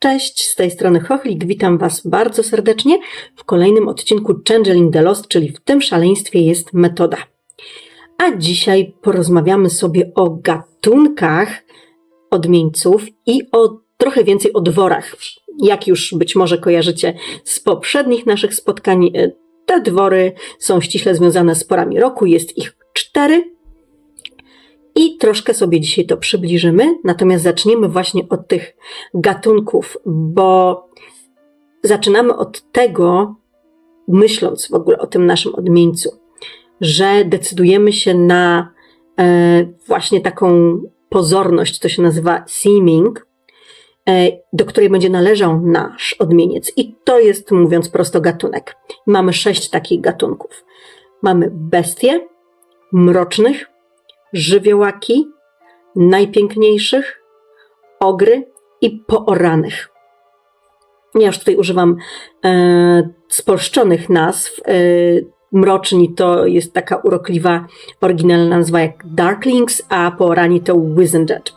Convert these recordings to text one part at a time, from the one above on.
Cześć, z tej strony Chochlik, witam Was bardzo serdecznie w kolejnym odcinku Changeling the Lost, czyli w tym szaleństwie jest metoda. A dzisiaj porozmawiamy sobie o gatunkach odmieńców i o trochę więcej o dworach. Jak już być może kojarzycie z poprzednich naszych spotkań, e, te dwory są ściśle związane z porami roku, jest ich cztery, troszkę sobie dzisiaj to przybliżymy, natomiast zaczniemy właśnie od tych gatunków, bo zaczynamy od tego, myśląc w ogóle o tym naszym odmieńcu, że decydujemy się na e, właśnie taką pozorność, to się nazywa seeming, e, do której będzie należał nasz odmieniec. I to jest, mówiąc prosto, gatunek. Mamy sześć takich gatunków. Mamy bestie, mrocznych, żywiołaki, najpiękniejszych, ogry i pooranych. Ja już tutaj używam e, spolszczonych nazw. E, mroczni to jest taka urokliwa, oryginalna nazwa jak Darklings, a poorani to Wizened.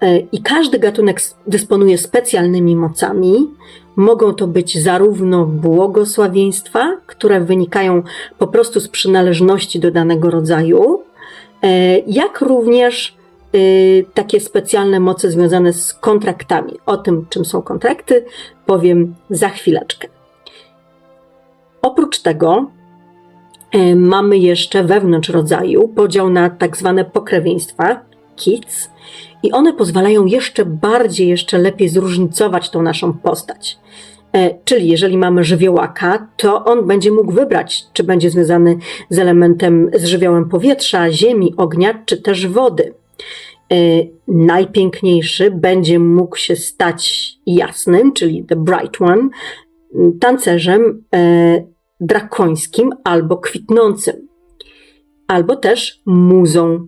E, I każdy gatunek dysponuje specjalnymi mocami. Mogą to być zarówno błogosławieństwa, które wynikają po prostu z przynależności do danego rodzaju, jak również e, takie specjalne moce związane z kontraktami. O tym, czym są kontrakty, powiem za chwileczkę. Oprócz tego e, mamy jeszcze wewnątrz rodzaju podział na tak zwane pokrewieństwa, kits, i one pozwalają jeszcze bardziej, jeszcze lepiej zróżnicować tą naszą postać. E, czyli jeżeli mamy żywiołaka, to on będzie mógł wybrać, czy będzie związany z elementem, z żywiołem powietrza, ziemi, ognia, czy też wody. E, najpiękniejszy będzie mógł się stać jasnym, czyli the bright one, tancerzem e, drakońskim albo kwitnącym, albo też muzą.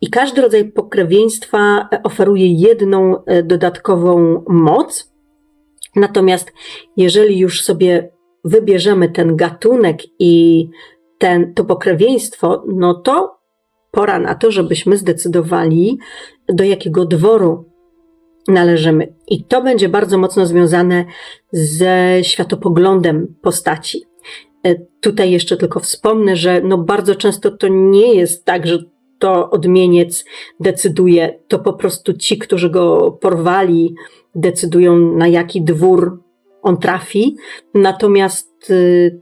I każdy rodzaj pokrewieństwa oferuje jedną dodatkową moc, Natomiast jeżeli już sobie wybierzemy ten gatunek i ten, to pokrewieństwo, no to pora na to, żebyśmy zdecydowali, do jakiego dworu należymy. I to będzie bardzo mocno związane ze światopoglądem postaci. E, tutaj jeszcze tylko wspomnę, że no bardzo często to nie jest tak, że to odmieniec decyduje, to po prostu ci, którzy go porwali, decydują na jaki dwór on trafi. Natomiast y,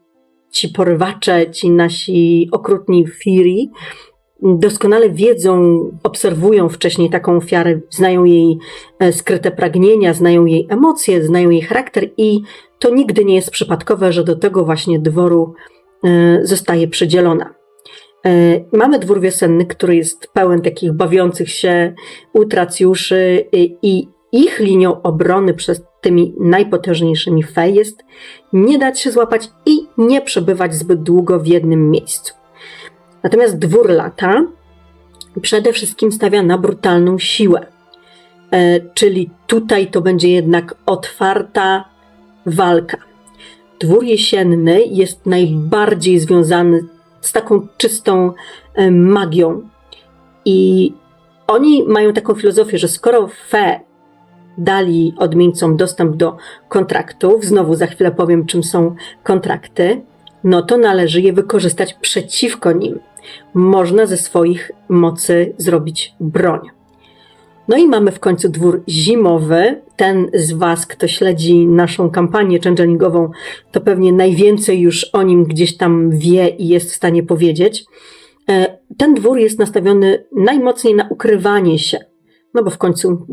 ci porywacze, ci nasi okrutni Firi, doskonale wiedzą, obserwują wcześniej taką ofiarę, znają jej e, skryte pragnienia, znają jej emocje, znają jej charakter i to nigdy nie jest przypadkowe, że do tego właśnie dworu e, zostaje przydzielona. E, mamy dwór wiosenny, który jest pełen takich bawiących się utracjuszy i ich linią obrony przez tymi najpotężniejszymi fej jest nie dać się złapać i nie przebywać zbyt długo w jednym miejscu. Natomiast dwór lata przede wszystkim stawia na brutalną siłę. E, czyli tutaj to będzie jednak otwarta walka. Dwór jesienny jest najbardziej związany z taką czystą e, magią. I oni mają taką filozofię, że skoro fe dali odmieńcom dostęp do kontraktów, znowu za chwilę powiem, czym są kontrakty, no to należy je wykorzystać przeciwko nim. Można ze swoich mocy zrobić broń. No i mamy w końcu dwór zimowy. Ten z Was, kto śledzi naszą kampanię changelingową, to pewnie najwięcej już o nim gdzieś tam wie i jest w stanie powiedzieć. E, ten dwór jest nastawiony najmocniej na ukrywanie się, no bo w końcu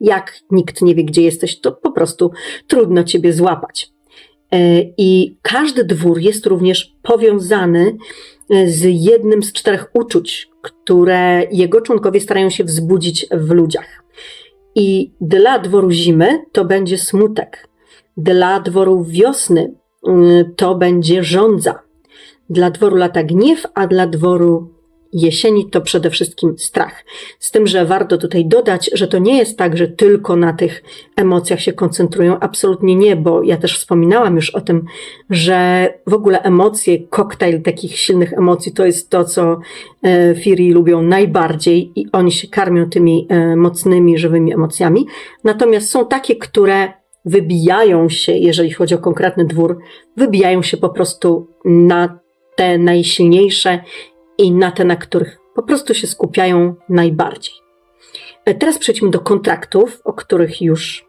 jak nikt nie wie, gdzie jesteś, to po prostu trudno ciebie złapać. E, I każdy dwór jest również powiązany z jednym z czterech uczuć, które jego członkowie starają się wzbudzić w ludziach. I dla dworu zimy to będzie smutek, dla dworu wiosny mm, to będzie żądza, dla dworu lata gniew, a dla dworu jesieni to przede wszystkim strach. Z tym, że warto tutaj dodać, że to nie jest tak, że tylko na tych emocjach się koncentrują. Absolutnie nie, bo ja też wspominałam już o tym, że w ogóle emocje, koktajl takich silnych emocji to jest to, co e, Firi lubią najbardziej i oni się karmią tymi e, mocnymi, żywymi emocjami. Natomiast są takie, które wybijają się, jeżeli chodzi o konkretny dwór, wybijają się po prostu na te najsilniejsze i na te, na których po prostu się skupiają najbardziej. E, teraz przejdźmy do kontraktów, o których już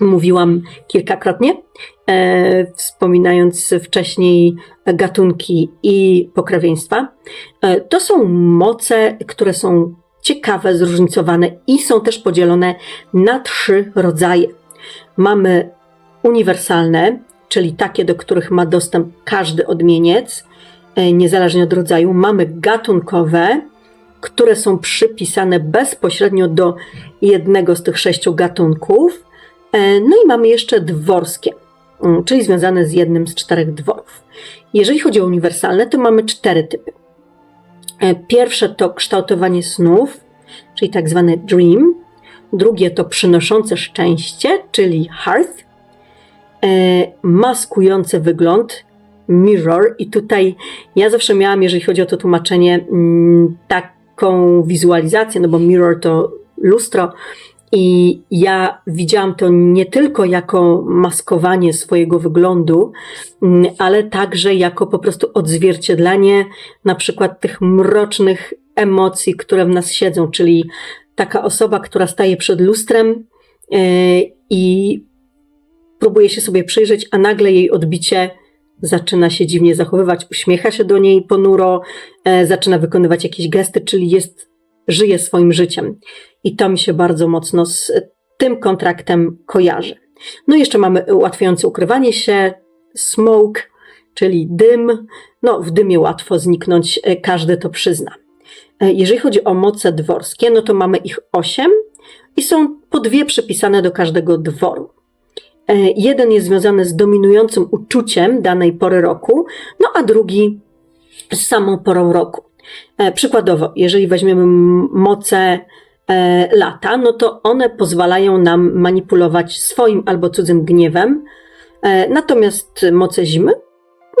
mówiłam kilkakrotnie, e, wspominając wcześniej gatunki i pokrewieństwa. E, to są moce, które są ciekawe, zróżnicowane i są też podzielone na trzy rodzaje. Mamy uniwersalne, czyli takie, do których ma dostęp każdy odmieniec, niezależnie od rodzaju. Mamy gatunkowe, które są przypisane bezpośrednio do jednego z tych sześciu gatunków. E, no i mamy jeszcze dworskie, mm, czyli związane z jednym z czterech dworów. Jeżeli chodzi o uniwersalne, to mamy cztery typy. E, pierwsze to kształtowanie snów, czyli tak zwany dream. Drugie to przynoszące szczęście, czyli hearth. E, maskujący wygląd, mirror. I tutaj ja zawsze miałam, jeżeli chodzi o to tłumaczenie, mm, taką wizualizację, no bo mirror to lustro. I ja widziałam to nie tylko jako maskowanie swojego wyglądu, mm, ale także jako po prostu odzwierciedlanie na przykład tych mrocznych emocji, które w nas siedzą, czyli taka osoba, która staje przed lustrem e, i próbuje się sobie przyjrzeć, a nagle jej odbicie zaczyna się dziwnie zachowywać, uśmiecha się do niej ponuro, e, zaczyna wykonywać jakieś gesty, czyli jest, żyje swoim życiem. I to mi się bardzo mocno z tym kontraktem kojarzy. No i jeszcze mamy ułatwiające ukrywanie się, smoke, czyli dym. No, w dymie łatwo zniknąć, e, każdy to przyzna. E, jeżeli chodzi o moce dworskie, no to mamy ich osiem i są po dwie przypisane do każdego dworu. E, jeden jest związany z dominującym uczuciem danej pory roku, no a drugi z samą porą roku. E, przykładowo, jeżeli weźmiemy moce lata, no to one pozwalają nam manipulować swoim albo cudzym gniewem, natomiast moce zimy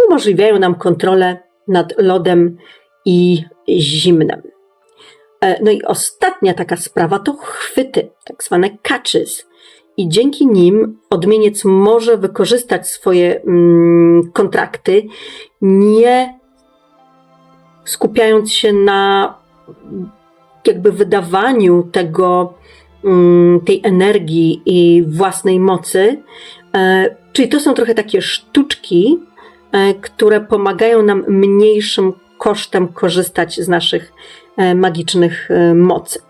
umożliwiają nam kontrolę nad lodem i zimnem. E, no i ostatnia taka sprawa to chwyty, tak zwane catches. I dzięki nim odmieniec może wykorzystać swoje mm, kontrakty, nie skupiając się na jakby wydawaniu tego, mm, tej energii i własnej mocy. E, czyli to są trochę takie sztuczki, e, które pomagają nam mniejszym kosztem korzystać z naszych e, magicznych mocy.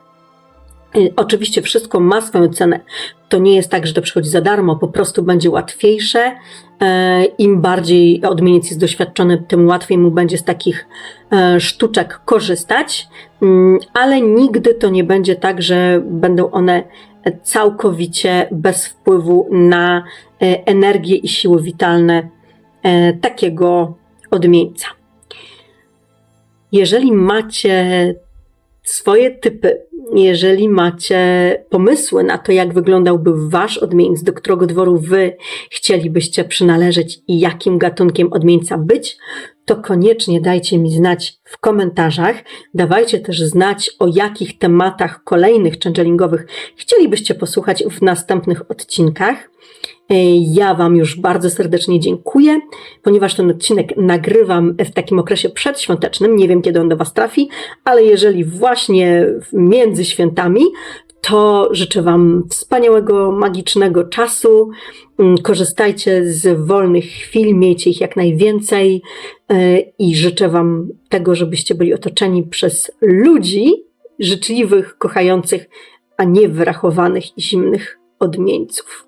E, oczywiście wszystko ma swoją cenę. To nie jest tak, że to przychodzi za darmo, po prostu będzie łatwiejsze. Im bardziej odmieniec jest doświadczony, tym łatwiej mu będzie z takich sztuczek korzystać, mm, ale nigdy to nie będzie tak, że będą one całkowicie bez wpływu na energię i siły witalne takiego odmieńca. Jeżeli macie swoje typy, jeżeli macie pomysły na to, jak wyglądałby wasz odmieniec, do którego dworu wy chcielibyście przynależeć i jakim gatunkiem odmieńca być, to koniecznie dajcie mi znać w komentarzach. Dawajcie też znać, o jakich tematach kolejnych changelingowych chcielibyście posłuchać w następnych odcinkach. E, ja Wam już bardzo serdecznie dziękuję, ponieważ ten odcinek nagrywam w takim okresie przedświątecznym. Nie wiem, kiedy on do Was trafi, ale jeżeli właśnie między świętami, to życzę Wam wspaniałego, magicznego czasu. Mm, korzystajcie z wolnych chwil, miejcie ich jak najwięcej e, i życzę Wam tego, żebyście byli otoczeni przez ludzi życzliwych, kochających, a nie wyrachowanych i zimnych odmieńców.